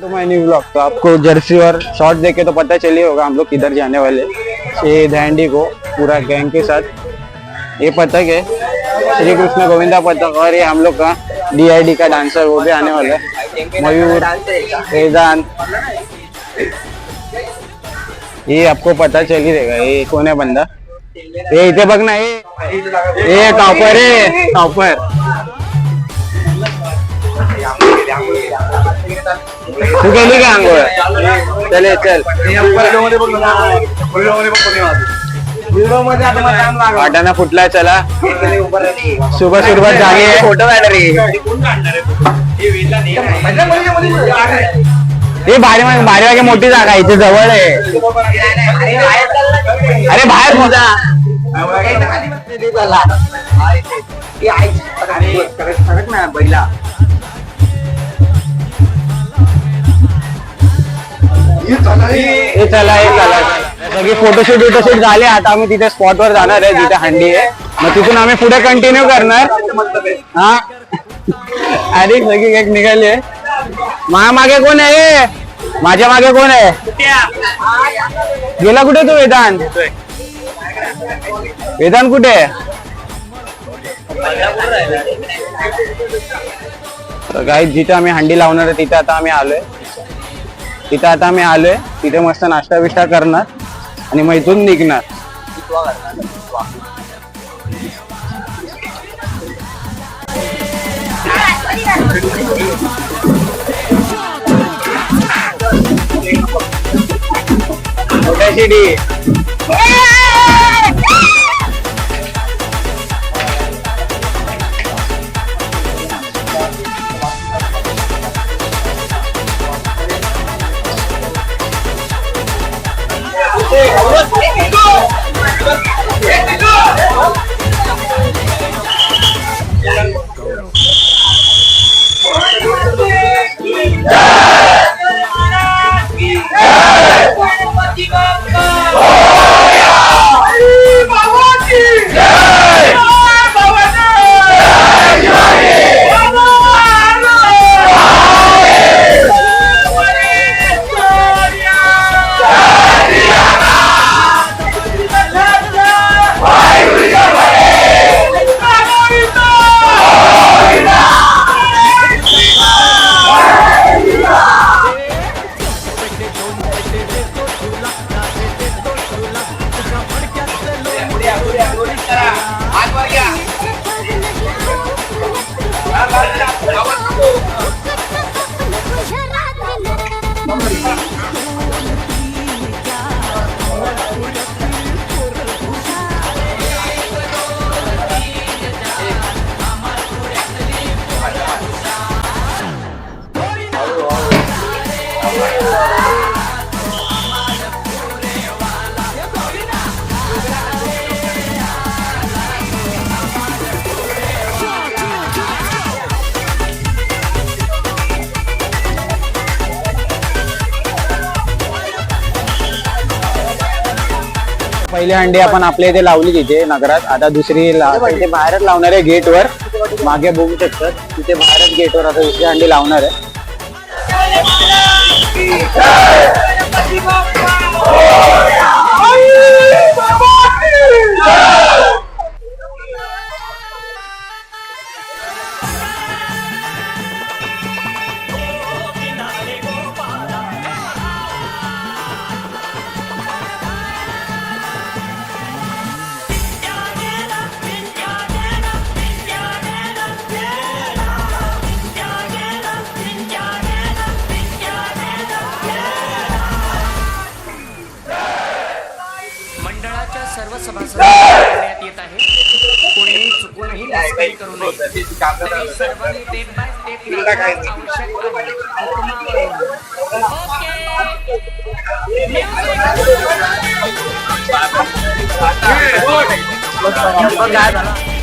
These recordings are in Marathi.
तो मैं नहीं ब्लॉग तो आपको जर्सी और शॉर्ट देखे तो पता चली होगा हम लोग किधर जाने वाले ये धैंडी को पूरा गैंग के साथ। ये पतक है। श्री कृष्ण गोविंदा पतक और ये हम लोग का डीआईडी का डांसर वो भी आने वाला है। मयूर वेदांत ये आपको पता चल ही रहेगा ये कौन है बंदा? ये इथे बघ ना ये ये टॉपर आहे टॉपर तू गेली का आंघोळ चल ये, चल। वाटाणा फुटलाय चला। सुबह सुरुवात झाली आहे. फोटो हे भारी भारी मोठी जागा आहे इथे जवळ आहे. अरे बाहेर मोजा. हे चला हे चला. सगळे फोटोशूट बिटोशूट झाले. आता आम्ही तिथे स्पॉट वर जाणार आहे जिथे हंडी आहे. मग तिथून आम्ही पुढे कंटिन्यू करणार. हा. अरे सगळी एक निघाली आहे. माझ्या मागे कोण आहे? माझ्या मागे कोण आहे? गेला कुठे तू वेदांत? वेदांत कुठे? तर काही जिथे आम्ही हंडी लावणार आहे तिथे आता आम्ही आलोय. तिथे आता आम्ही आलोय. तिथे मस्त नाश्ता बिष्टा करणार आणि मग इथून निघणार. tragedy. पहिली अंडी आपण आपल्या इथे लावली तिथे नगरात आता दुसरी इथे बाहेरच लावणार आहे गेटवर मागे बघू शकतात तिथे बाहेरच गेटवर आता दुसरी अंडी लावणार आहे आणि सर्वांनी स्टेप बाय स्टेप नाचणं आवश्यक आहे ओके म्युझिक बघा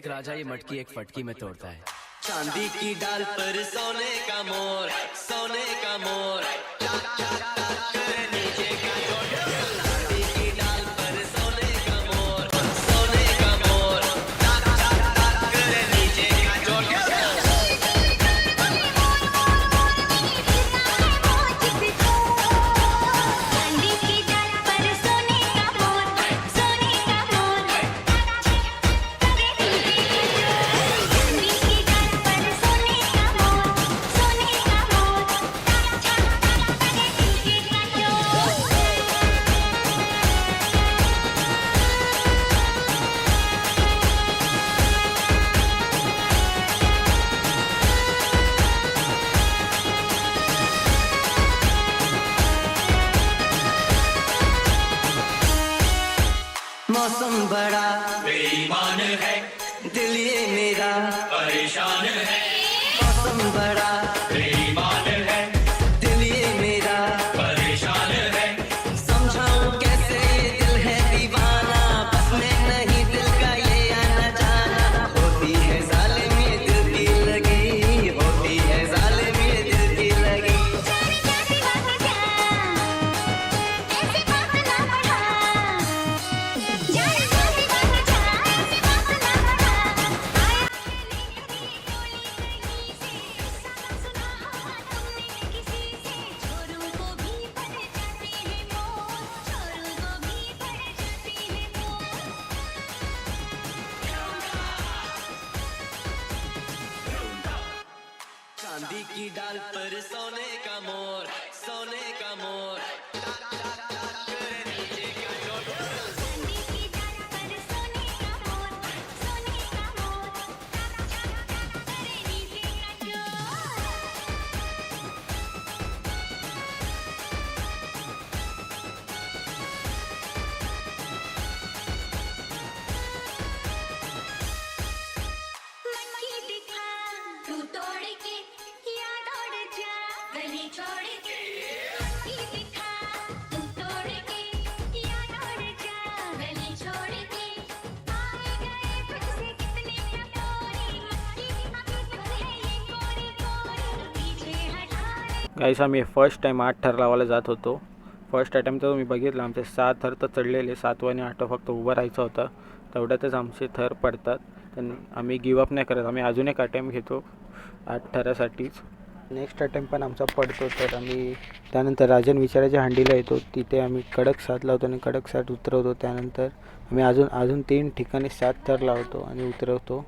एक राजा ये मटकी एक फटकी में तोड़ता है। चांदी की डाल पर सोने का मोर सोने का मोर। की डाल पर सो गाईस आम्ही फर्स्ट टाईम आठ थर लावायला जात होतो. फर्स्ट अटेम्प्ट तर मी बघितलं आमचे सात थर तर चढलेले सातवं आणि आठवं फक्त उभं राहायचं होतं. तेवढ्यातच आमचे थर पडतात. पण आम्ही गिवअप नाही करत आम्ही अजून एक अटेम्प्ट घेतो आठ थरासाठीच. नेक्स्ट अटेम्प्ट पण आमचा पडतो तर आम्ही त्यानंतर राजन विचाराच्या हंडीला येतो. तिथे आम्ही कडक साथ लावतो आणि कडक साथ उतरवतो. त्यानंतर आम्ही अजून अजून तीन ठिकाणी सात थर लावतो आणि उतरवतो.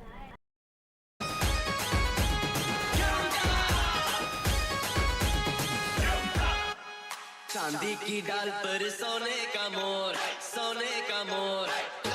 चांदी की डाल पर सोने का मोर सोने का मोर।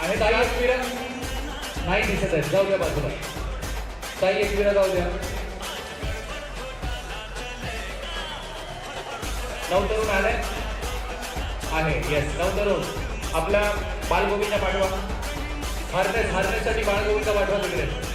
आणि ताई एकविरा नाही दिसत आहे. जाऊ द्या बाजूला. ताई एकविरा जाऊ द्या. नऊ तरुण आलाय आहे येस नऊ तरुण. आपल्या बालगोविंदा पाठवा. हार्नेस हार्नेससाठी बाळगोविंदा पाठवा तिकडे.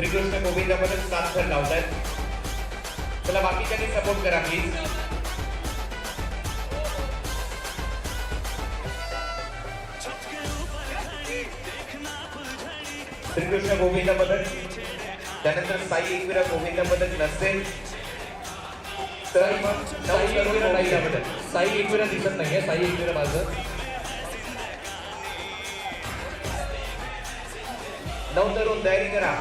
श्रीकृष्ण गोविंदामध्ये सात थर लावतायत. चला बाकीच्यांनी सपोर्ट करा प्लीज श्रीकृष्ण गोविंद पदक. त्यानंतर साई एकविरा गोविंद पदक नसेल तर मग साई एकविरा नाही पदक साई एकविरा दिसत नाहीये साई एकविरा माझं नऊ तरुण तयारी करा.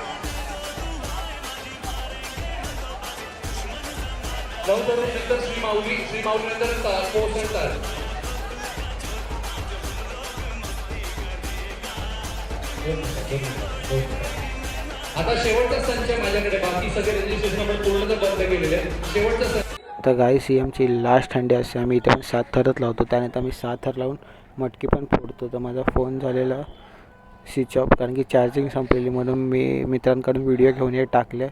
नऊ तरुण नंतर श्री माऊली श्री माऊली नंतर स्पोर्ट्स सेंटर आता शेवटचा संच माझ्याकडे. बाकी सगळे रजिस्ट्रेशन आपण पूर्ण बंद केलेले शेवटचा संच आता गाई सी एमची लास्ट हंडी असते आम्ही इथे पण सात थरच लावतो. त्यानंतर आम्ही सात थर लावून मटकी पण फोडतो. तर माझा फोन झालेला स्विच ऑफ कारण की चार्जिंग संपलेली. म्हणून मी मित्रांकडून व्हिडिओ घेऊन हे टाकले.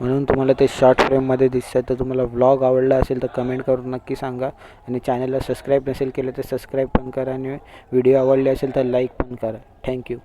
म्हणून तुम्हाला ते शॉर्ट फ्रेममध्ये दिसतं तर तुम्हाला व्लॉग आवडला असेल तर कमेंट करून नक्की सांगा. आणि चॅनलला सबस्क्राईब नसेल केलं तर सबस्क्राईब पण करा आणि व्हिडिओ आवडले असेल तर लाईक पण करा. थँक्यू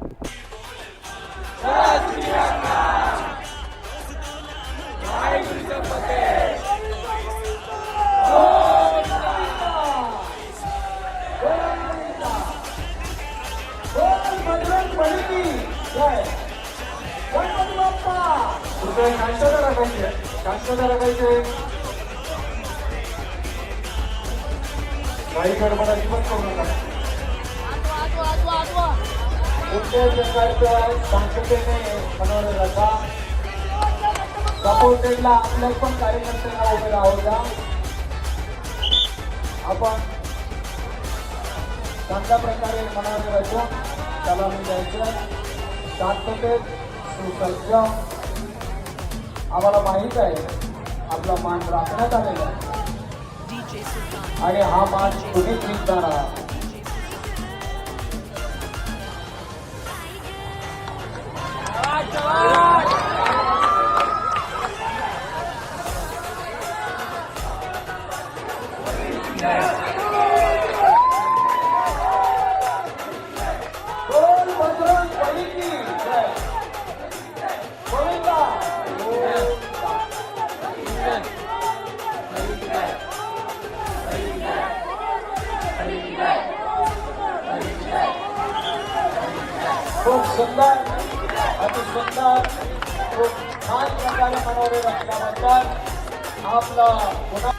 काही गडबड पण करू नका. कुठल्याही प्रकारच्या शांततेने सपोर्टेडला आपल्या पण कार्यकर्त्यांना उभे राहू आपण चांगल्या प्रकारे मनोरंजन त्याला मी द्यायचं. शांततेत सुसज्ज आम्हाला माहीत आहे आपला मान राखण्यात आलेला आहे. आणि हा मान कुठे जिंकणार आहे? सुंदर अति सुंदर खूप छान प्रकारे मनोरे रचल्याबद्दल आपलं पुन्हा